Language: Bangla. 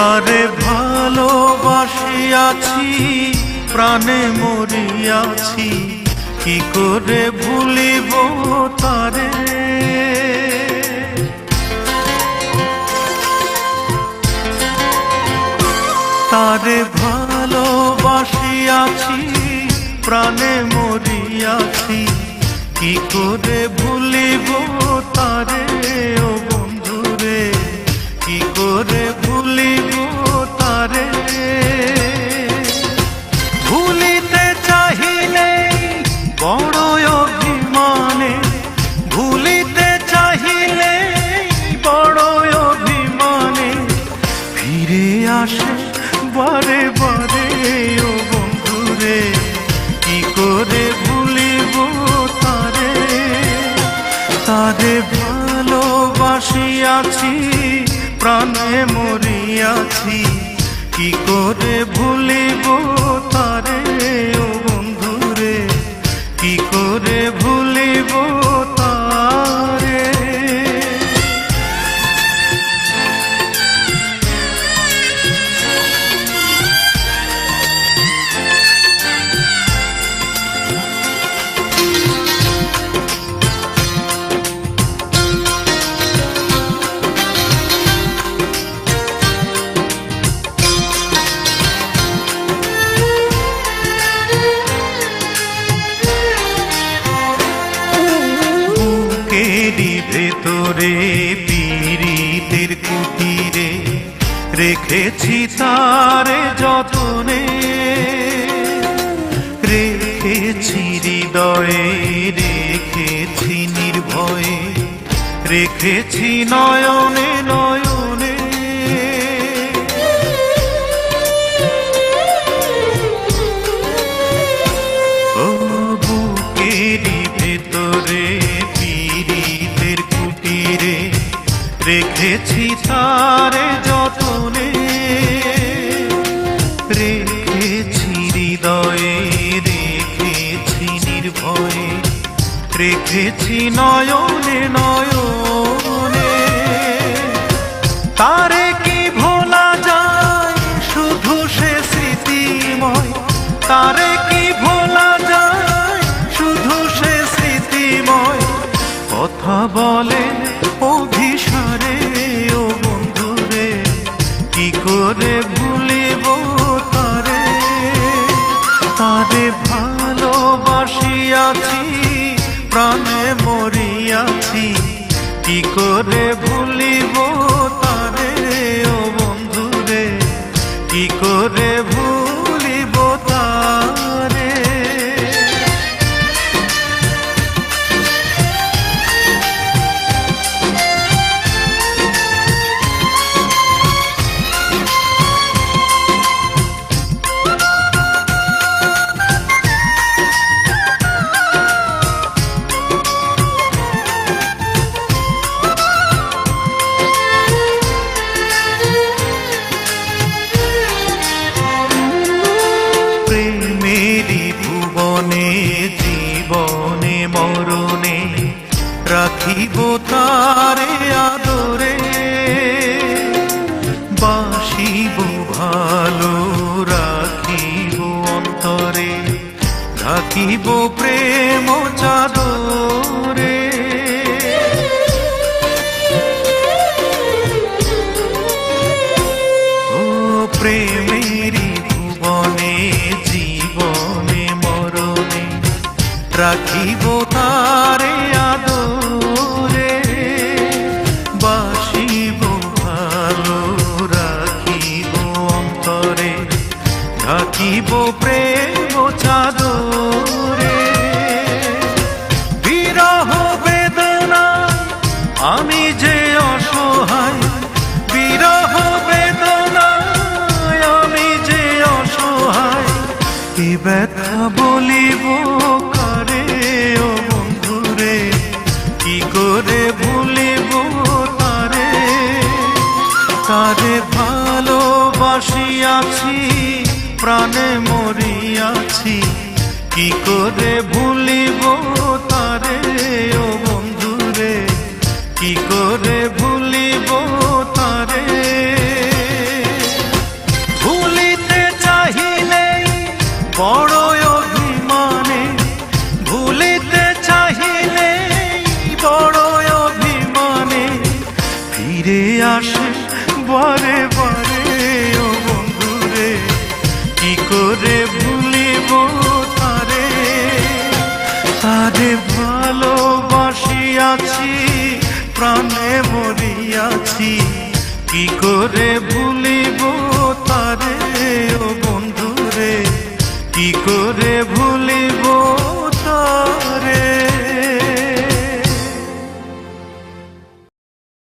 তারে ভালোবাসিয়াছি প্রাণে মরিয়াছি। কি করে ভুলিব তারে? তারে ভালোবাসিয়াছি প্রাণে মরিয়াছি। কি করে ভুলিব তারে? তারে ভালোবাসিয়াছি প্রাণে মরিয়াছি। কি করে ভুলিব তারে? ভেতরে পীড়িতের কুটিরে রেখেছি তার যতনে। রেখেছি হৃদয়ে রেখেছি নির্ভয়ে রেখেছি নয়নে নয়নে রেখেছি তার যতনে। রেখেছি হৃদয়ে রেখেছি নির্ভয়ে। রেখেছি নয়নে নয়নে। তারে ভালো রাখিব অন্তরে রাখিব প্রেম চাদরে। ও ভুবনে জীবনে মরণে রাখিব ব্যথা বলিব কারে ও বন্ধুরে? কি করে ভুলিব তারে? তারে ভালোবাসিয়াছি প্রাণে মরিয়াছি, কি করে ভুলিব তারে ও বন্ধুরে? কি করে ভুলিব বারে বারে ও বন্ধুরে কি করে ভুলিব তারে? তারে ভালোবাসিয়াছি প্রাণে মরিয়াছি কি করে